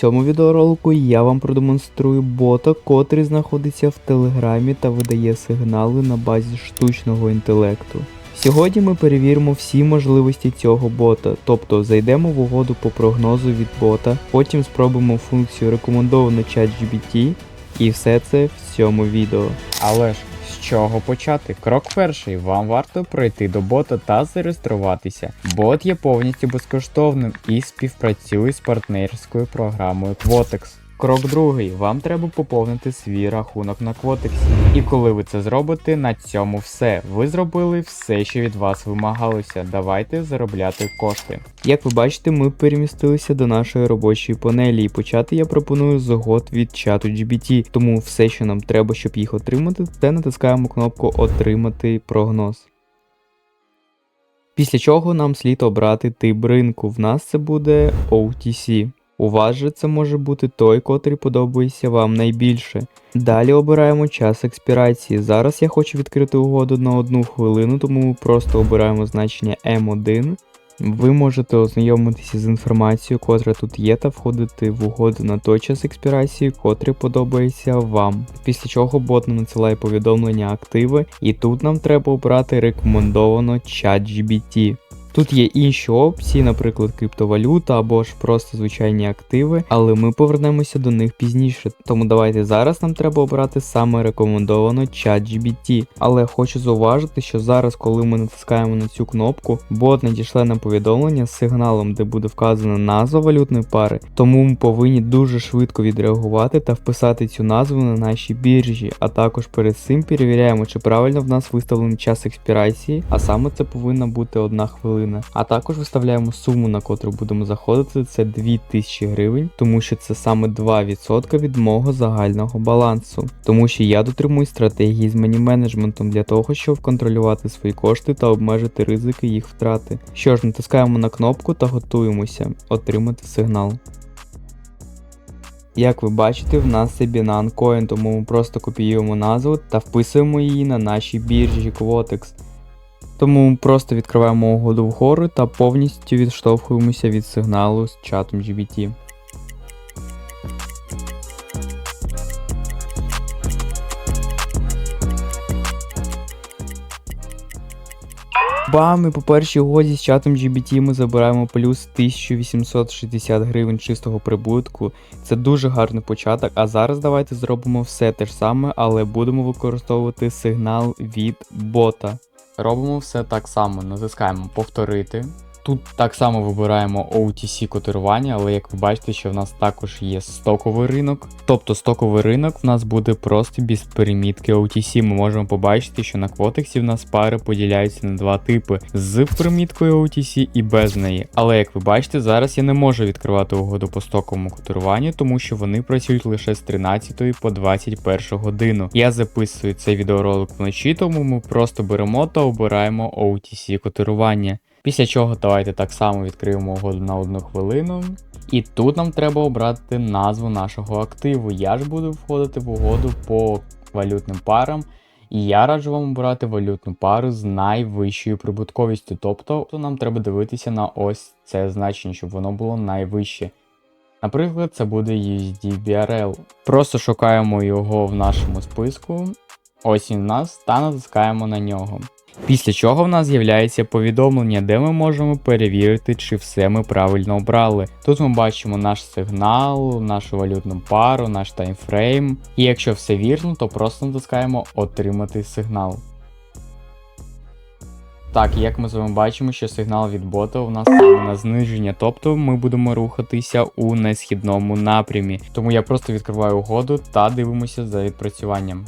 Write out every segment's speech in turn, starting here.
цьому відеоролику я вам продемонструю бота, котрий знаходиться в телеграмі та видає сигнали на базі штучного інтелекту. Сьогодні ми перевіримо всі можливості цього бота, тобто зайдемо в угоду по прогнозу від бота, потім спробуємо функцію рекомендовано ChatGPT і все це в цьому відео. Але ж чого почати? Крок перший. Вам варто пройти до бота та зареєструватися. Бот є повністю безкоштовним і співпрацює з партнерською програмою Quotex. Крок другий. Вам треба поповнити свій рахунок на Quotex. І коли ви це зробите, на цьому все. Ви зробили все, що від вас вимагалося. Давайте заробляти кошти. Як ви бачите, ми перемістилися до нашої робочої панелі, і почати я пропоную з угод від чату GBT, тому все, що нам треба, щоб їх отримати, це натискаємо кнопку Отримати прогноз. Після чого нам слід обрати тип ринку. В нас це буде OTC. У вас же це може бути той, котрий подобається вам найбільше. Далі обираємо час експірації. Зараз я хочу відкрити угоду на одну хвилину, тому ми просто обираємо значення M1. Ви можете ознайомитися з інформацією, котра тут є, та входити в угоду на той час експірації, котрий подобається вам. Після чого бот нам надсилає повідомлення активи, і тут нам треба обрати рекомендовано ChatGPT. Тут є інші опції, наприклад, криптовалюта або ж просто звичайні активи, але ми повернемося до них пізніше. Тому давайте зараз нам треба обрати саме рекомендовано ChatGPT. Але хочу зауважити, що зараз, коли ми натискаємо на цю кнопку, бот надішле нам повідомлення з сигналом, де буде вказана назва валютної пари, тому ми повинні дуже швидко відреагувати та вписати цю назву на нашій біржі, а також перед цим перевіряємо, чи правильно в нас виставлений час експірації, а саме це повинна бути одна хвилина. А також виставляємо суму, на котру будемо заходити, це 2000 гривень, тому що це саме 2% від мого загального балансу. Тому що я дотримую стратегії з мені менеджментом для того, щоб контролювати свої кошти та обмежити ризики їх втрати. Що ж, натискаємо на кнопку та готуємося отримати сигнал. Як ви бачите, в нас це Binance Coin, тому ми просто копіюємо назву та вписуємо її на нашій біржі Quotex. Тому просто відкриваємо угоду вгору та повністю відштовхуємося від сигналу з чатом GBT. Бам, і по першій угоді з чатом GBT ми забираємо плюс 1860 гривень чистого прибутку. Це дуже гарний початок. А зараз давайте зробимо все те ж саме, але будемо використовувати сигнал від бота. Робимо все так само, натискаємо повторити. Тут так само вибираємо OTC котирування, але як ви бачите, що в нас також є стоковий ринок. Тобто стоковий ринок в нас буде просто без перемітки OTC. Ми можемо побачити, що на квотексі в нас пари поділяються на два типи: з приміткою OTC і без неї. Але як ви бачите, зараз я не можу відкривати угоду по стоковому котируванню, тому що вони працюють лише з 13 по 21 годину. Я записую цей відеоролик вночі, тому ми просто беремо та обираємо OTC котирування. Після чого давайте так само відкриємо угоду на одну хвилину. І тут нам треба обрати назву нашого активу. Я ж буду входити в угоду по валютним парам. І я раджу вам обрати валютну пару з найвищою прибутковістю. Тобто нам треба дивитися на ось це значення, щоб воно було найвище. Наприклад, це буде USD BRL. Просто шукаємо його в нашому списку. Ось він у нас, та натискаємо на нього. Після чого в нас з'являється повідомлення, де ми можемо перевірити, чи все ми правильно обрали. Тут ми бачимо наш сигнал, нашу валютну пару, наш таймфрейм. І якщо все вірно, то просто натискаємо Отримати сигнал. Так, як ми з вами бачимо, що сигнал від бота у нас саме на зниження, тобто ми будемо рухатися у несхідному напрямі. Тому я просто відкриваю угоду та дивимося за відпрацюванням.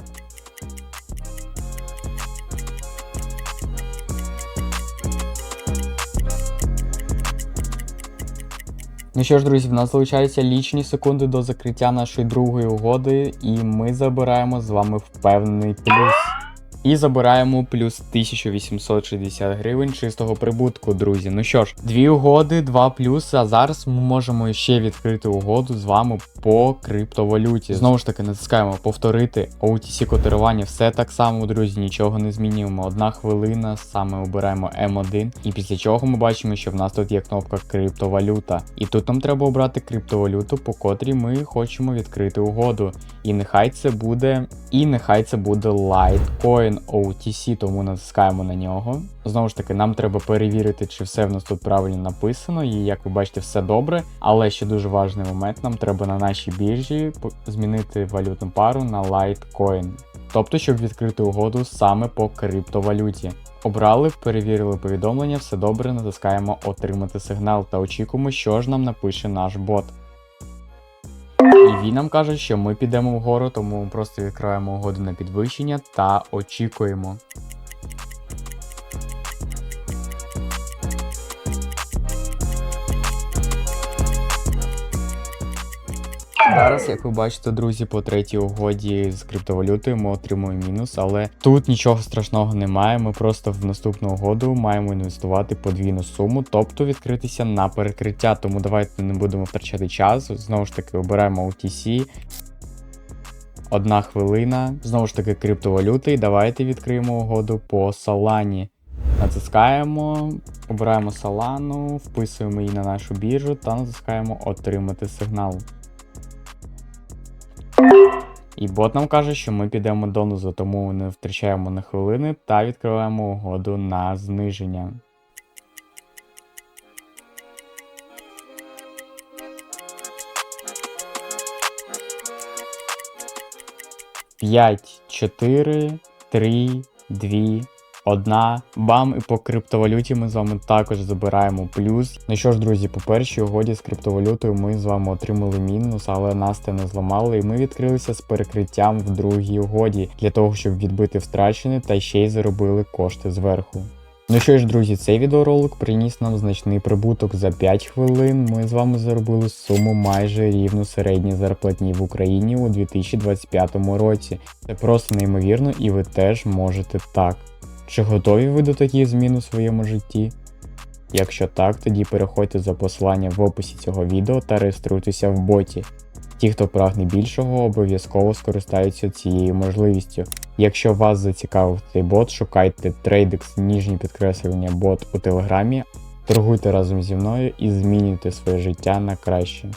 Ну що ж, друзі, в нас залишаються лічні секунди до закриття нашої другої угоди, і ми забираємо з вами впевнений плюс. І забираємо плюс 1860 гривень чистого прибутку, друзі. Ну що ж, дві угоди, два плюси. А зараз ми можемо ще відкрити угоду з вами по криптовалюті. Знову ж таки, натискаємо повторити OTC котирування. Все так само, друзі, нічого не змінюємо. Одна хвилина, саме обираємо М1. І після чого ми бачимо, що в нас тут є кнопка криптовалюта. І тут нам треба обрати криптовалюту, по котрій ми хочемо відкрити угоду. І нехай це буде. І нехай це буде Litecoin OTC, тому натискаємо на нього. Знову ж таки, нам треба перевірити, чи все в нас тут правильно написано, і як ви бачите, все добре. Але ще дуже важливий момент, нам треба на нашій біржі змінити валютну пару на Litecoin. Тобто, щоб відкрити угоду саме по криптовалюті. Обрали, перевірили повідомлення, все добре, натискаємо отримати сигнал та очікуємо, що ж нам напише наш бот. І він нам каже, що ми підемо вгору, тому просто відкриваємо угоду на підвищення та очікуємо. Зараз, як ви бачите, друзі, по третій угоді з криптовалютою ми отримуємо мінус, але тут нічого страшного немає. Ми просто в наступну угоду маємо інвестувати подвійну суму, тобто відкритися на перекриття. Тому давайте не будемо втрачати час. Знову ж таки, обираємо OTC. Одна хвилина. Знову ж таки, криптовалюти. І давайте відкриємо угоду по Solani. Натискаємо, обираємо Solana, вписуємо її на нашу біржу та натискаємо Отримати сигнал. І бот нам каже, що ми підемо донизу, тому не втрачаємо на хвилини та відкриваємо угоду на зниження. П'ять, чотири, три, дві, одна. Бам, і по криптовалюті ми з вами також забираємо плюс. Ну що ж, друзі, по першій угоді з криптовалютою ми з вами отримали мінус, але нас це не зламало, і ми відкрилися з перекриттям в другій угоді для того, щоб відбити втрачене та ще й заробили кошти зверху. Ну що ж, друзі, цей відеоролик приніс нам значний прибуток. За 5 хвилин ми з вами заробили суму майже рівну середній зарплатні в Україні у 2025 році. Це просто неймовірно, і ви теж можете так. Чи готові ви до таких змін у своєму житті? Якщо так, тоді переходьте за посиланням в описі цього відео та реєструйтеся в боті. Ті, хто прагне більшого, обов'язково скористаються цією можливістю. Якщо вас зацікавив цей бот, шукайте Tradex ніжні підкреслення бот у телеграмі, торгуйте разом зі мною і змінюйте своє життя на краще.